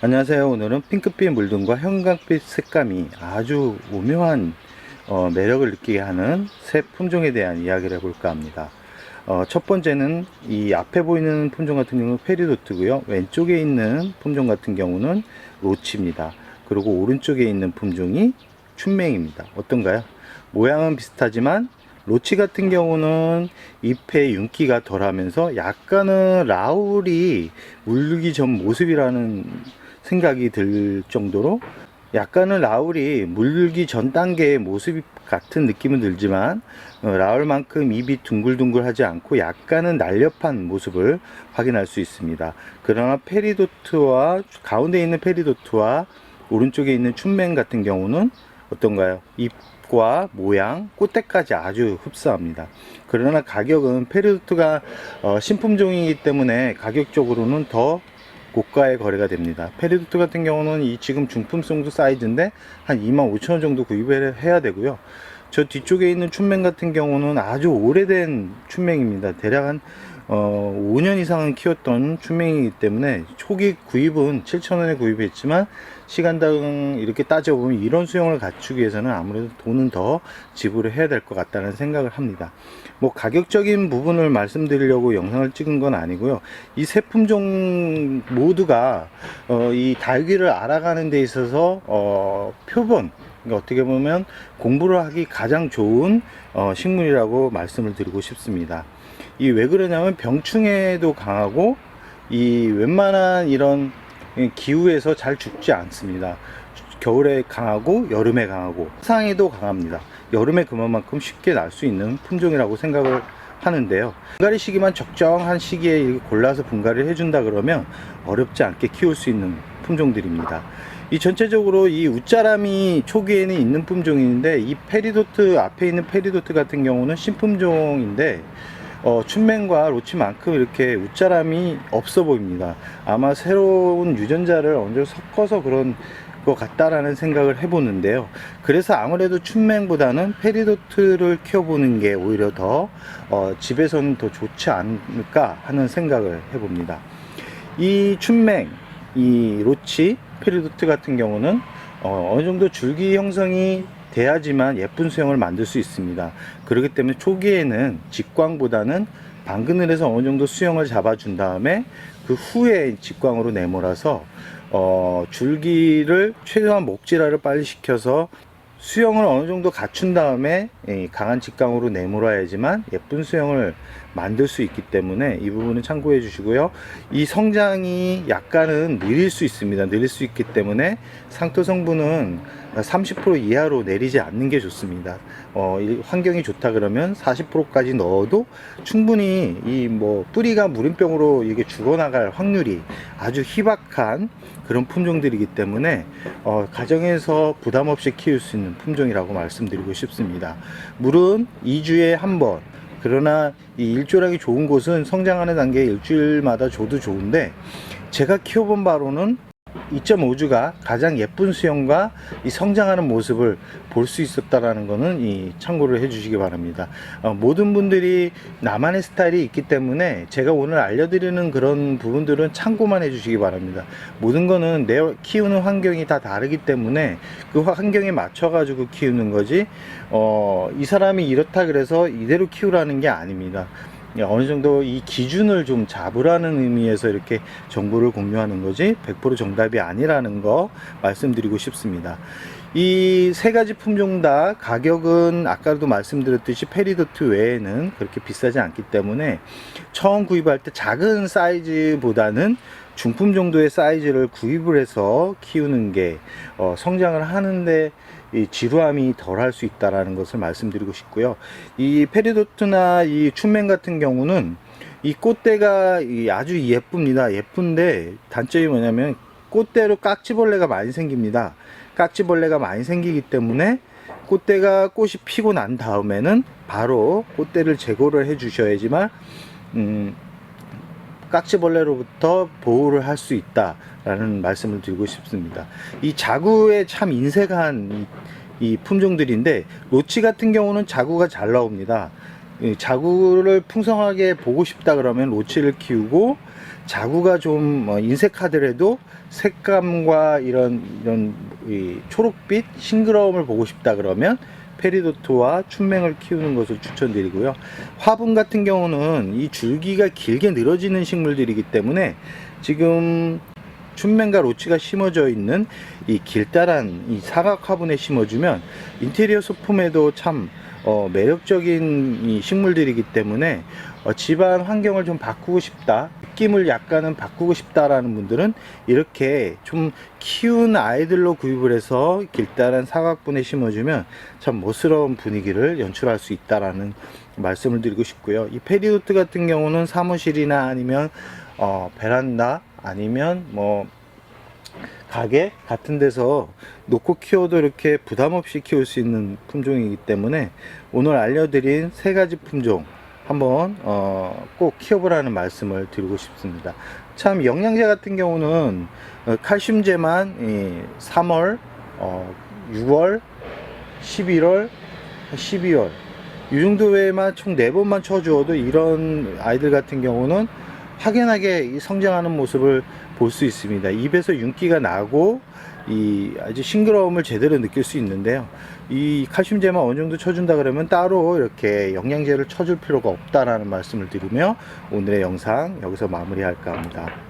안녕하세요. 오늘은 핑크빛 물등과 형광빛 색감이 아주 오묘한 어, 매력을 느끼게 하는 새 품종에 대한 이야기를 해볼까 합니다. 어, 첫 번째는 이 앞에 보이는 품종 같은 경우는 페리도트고요. 왼쪽에 있는 품종 같은 경우는 로치입니다. 그리고 오른쪽에 있는 품종이 춘맹입니다. 어떤가요? 모양은 비슷하지만 로치 같은 경우는 잎의 윤기가 덜하면서 약간은 라울이 물기 전 모습이라는 생각이 들 정도로 약간은 라울이 물기 전 단계의 모습 같은 느낌은 들지만 어, 라울만큼 입이 둥글둥글하지 않고 약간은 날렵한 모습을 확인할 수 있습니다. 그러나 페리도트와 가운데 있는 페리도트와 오른쪽에 있는 춘맹 같은 경우는 어떤가요? 잎과 모양, 꽃대까지 아주 흡사합니다. 그러나 가격은 페리도트가 어, 신품종이기 때문에 가격적으로는 더 고가의 거래가 됩니다. 페리도트 같은 경우는 이 지금 중품성도 사이즈인데 한 25,000원 정도 구입을 해야 되고요. 저 뒤쪽에 있는 춘맹 같은 경우는 아주 오래된 춘맹입니다. 대략 한 어, 5년 이상은 키웠던 춘맹이기 때문에 초기 구입은 7,000원에 구입했지만 시간당 이렇게 따져보면 이런 수영을 갖추기 위해서는 아무래도 돈은 더 지불을 해야 될 것 같다는 생각을 합니다. 뭐 가격적인 부분을 말씀드리려고 영상을 찍은 건 아니고요. 이 세 품종 모두가 어, 이 달귀를 알아가는 데 있어서 어, 표본 그러니까 어떻게 보면 공부를 하기 가장 좋은 어, 식물이라고 말씀을 드리고 싶습니다. 이 왜 그러냐면 병충해도 강하고 이 웬만한 이런 기후에서 잘 죽지 않습니다. 겨울에 강하고 여름에 강하고 상에도 강합니다. 여름에 그만큼 쉽게 날 수 있는 품종이라고 생각을 하는데요. 분갈이 시기만 적정한 시기에 골라서 분갈이를 해준다 그러면 어렵지 않게 키울 수 있는 품종들입니다. 이 전체적으로 이 웃자람이 초기에는 있는 품종인데 이 페리도트 앞에 있는 페리도트 같은 경우는 신품종인데 어, 춘맹과 로치만큼 이렇게 웃자람이 없어 보입니다. 아마 새로운 유전자를 정도 섞어서 그런 것 같다라는 생각을 해보는데요. 그래서 아무래도 춘맹보다는 페리도트를 키워보는 게 오히려 더 어, 집에서는 더 좋지 않을까 하는 생각을 해봅니다. 이 춘맹, 이 로치, 페리도트 같은 경우는 어, 어느 정도 줄기 형성이 돼야지만 예쁜 수영을 만들 수 있습니다. 그렇기 때문에 초기에는 직광보다는 방근을 해서 어느 정도 수영을 잡아준 다음에 그 후에 직광으로 내몰아서 어, 줄기를 최소한 목질화를 빨리 시켜서 수영을 어느 정도 갖춘 다음에 이 강한 직광으로 내몰아야지만 예쁜 수영을 만들 수 있기 때문에 이 부분은 참고해 주시고요. 이 성장이 약간은 느릴 수 있습니다. 느릴 수 있기 때문에 상토 성분은 30% 이하로 내리지 않는 게 좋습니다. 어, 이 환경이 좋다 그러면 40%까지 넣어도 충분히 이 뭐 뿌리가 물인병으로 이게 죽어나갈 확률이 아주 희박한 그런 품종들이기 때문에 어, 가정에서 부담 없이 키울 수 있는 품종이라고 말씀드리고 싶습니다. 물은 2주에 한 번. 그러나 이 일조량이 좋은 곳은 성장하는 단계에 일주일마다 줘도 좋은데 제가 키워본 바로는 2.5주가 가장 예쁜 수영과 이 성장하는 모습을 볼 수 있었다라는 거는 이 참고를 해주시기 바랍니다. 어, 모든 분들이 나만의 스타일이 있기 때문에 제가 오늘 알려드리는 그런 부분들은 참고만 해주시기 바랍니다. 모든 거는 내 키우는 환경이 다 다르기 때문에 그 환경에 맞춰가지고 키우는 거지, 어, 이 사람이 이렇다 그래서 이대로 키우라는 게 아닙니다. 예, 어느 정도 이 기준을 좀 잡으라는 의미에서 이렇게 정보를 공유하는 거지 100% 정답이 아니라는 거 말씀드리고 싶습니다. 이 세 가지 품종 다 가격은 아까도 말씀드렸듯이 페리도트 외에는 그렇게 비싸지 않기 때문에 처음 구입할 때 작은 사이즈보다는 중품 정도의 사이즈를 구입을 해서 키우는 게 어, 성장을 하는데 이 지루함이 덜 할 수 있다라는 것을 말씀드리고 싶고요. 이 페리도트나 이 춘맹 같은 경우는 이 꽃대가 이 아주 예쁩니다. 예쁜데 단점이 뭐냐면 꽃대로 깍지벌레가 많이 생깁니다. 깍지벌레가 많이 생기기 때문에 꽃대가 꽃이 피고 난 다음에는 바로 꽃대를 제거를 해 주셔야지만 음, 깍지벌레로부터 보호를 할 수 있다라는 말씀을 드리고 싶습니다. 이 자구에 참 인색한 이, 이 품종들인데 로치 같은 경우는 자구가 잘 나옵니다. 이 자구를 풍성하게 보고 싶다 그러면 로치를 키우고 자구가 좀 어, 인색하더라도 색감과 이런 이런 이 초록빛 싱그러움을 보고 싶다 그러면 페리도트와 춘맹을 키우는 것을 추천드리고요. 화분 같은 경우는 이 줄기가 길게 늘어지는 식물들이기 때문에 지금 춘맹과 로치가 심어져 있는 이 길다란 이 사각 화분에 심어주면 인테리어 소품에도 참 어, 매력적인 이 식물들이기 때문에 어, 집안 환경을 좀 바꾸고 싶다 느낌을 약간은 바꾸고 싶다라는 분들은 이렇게 좀 키운 아이들로 구입을 해서 길다란 사각분에 심어주면 참 멋스러운 분위기를 연출할 수 있다라는 말씀을 드리고 싶고요. 이 페리도트 같은 경우는 사무실이나 아니면 어, 베란다 아니면 뭐 가게 같은 데서 놓고 키워도 이렇게 부담 없이 키울 수 있는 품종이기 때문에 오늘 알려드린 세 가지 품종 한번 어, 꼭 키워보라는 말씀을 드리고 싶습니다. 참 영양제 같은 경우는 어, 칼슘제만 이 3월, 어, 6월, 11월, 12월 이 정도 외에만 총 4번만 쳐주어도 이런 아이들 같은 경우는 확연하게 이 성장하는 모습을 볼 수 있습니다. 입에서 윤기가 나고 이 아주 싱그러움을 제대로 느낄 수 있는데요. 이 칼슘제만 어느 정도 쳐준다 그러면 따로 이렇게 영양제를 쳐줄 필요가 없다라는 말씀을 드리며 오늘의 영상 여기서 마무리할까 합니다.